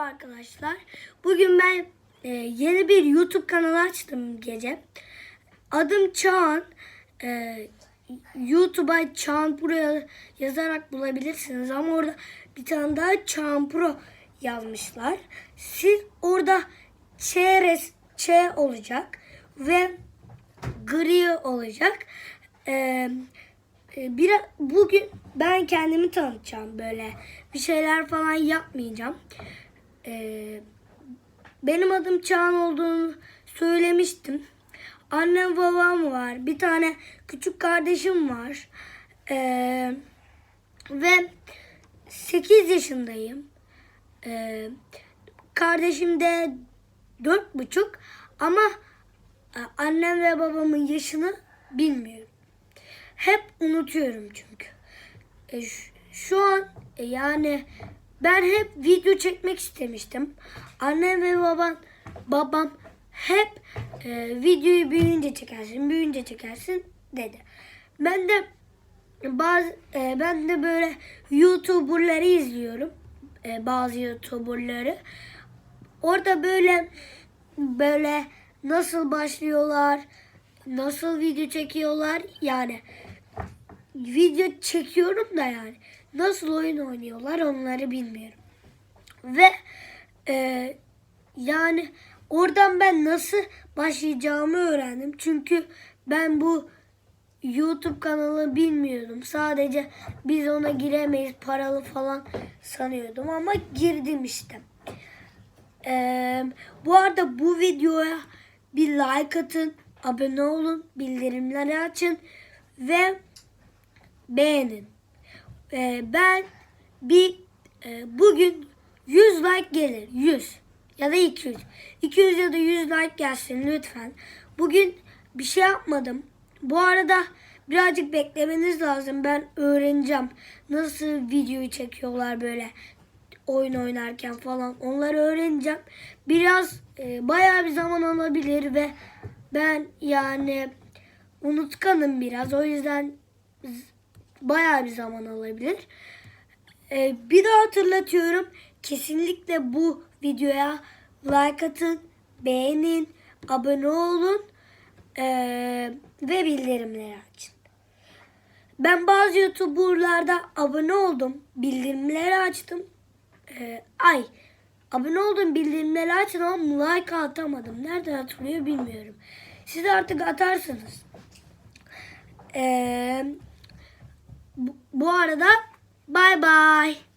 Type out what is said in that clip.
Merhaba arkadaşlar. Bugün ben e, yeni bir YouTube kanalı açtım gece. Adım Çağan. E, YouTube'a Çağan Pro yazarak bulabilirsiniz ama orada bir tane daha Çağan Pro yazmışlar. Siz orada çeyrez Ç olacak ve gri olacak. Eee bir bugün ben kendimi tanıtacağım böyle bir şeyler falan yapmayacağım. Ee, benim adım Çağan olduğunu söylemiştim. Annem babam var. Bir tane küçük kardeşim var. Ee, ve 8 yaşındayım. Ee, kardeşim de dört buçuk ama e, annem ve babamın yaşını bilmiyorum. Hep unutuyorum çünkü. E, şu an e, yani ben hep video çekmek istemiştim. Annem ve babam babam hep e, videoyu büyüyünce çekersin, büyüyünce çekersin dedi. Ben de bazı e, ben de böyle YouTuber'ları izliyorum. E, bazı YouTuber'ları. Orada böyle böyle nasıl başlıyorlar, nasıl video çekiyorlar yani video çekiyorum da yani nasıl oyun oynuyorlar onları bilmiyorum. Ve e, yani oradan ben nasıl başlayacağımı öğrendim. Çünkü ben bu YouTube kanalı bilmiyordum. Sadece biz ona giremeyiz paralı falan sanıyordum ama girdim işte. Ee, bu arada bu videoya bir like atın, abone olun, bildirimleri açın ve beğenin. Ee, ben bir e, bugün 100 like gelir. 100 ya da 200. 200 ya da 100 like gelsin lütfen. Bugün bir şey yapmadım. Bu arada birazcık beklemeniz lazım. Ben öğreneceğim. Nasıl videoyu çekiyorlar böyle oyun oynarken falan. Onları öğreneceğim. Biraz e, bayağı bir zaman alabilir ve ben yani unutkanım biraz. O yüzden bayağı bir zaman alabilir. Ee, bir daha hatırlatıyorum. Kesinlikle bu videoya like atın, beğenin, abone olun ee, ve bildirimleri açın. Ben bazı YouTuber'larda abone oldum, bildirimleri açtım. Ee, ay, abone oldum, bildirimleri açtım ama like atamadım. Nereden atılıyor bilmiyorum. Siz artık atarsınız. Eee bu arada bay bay.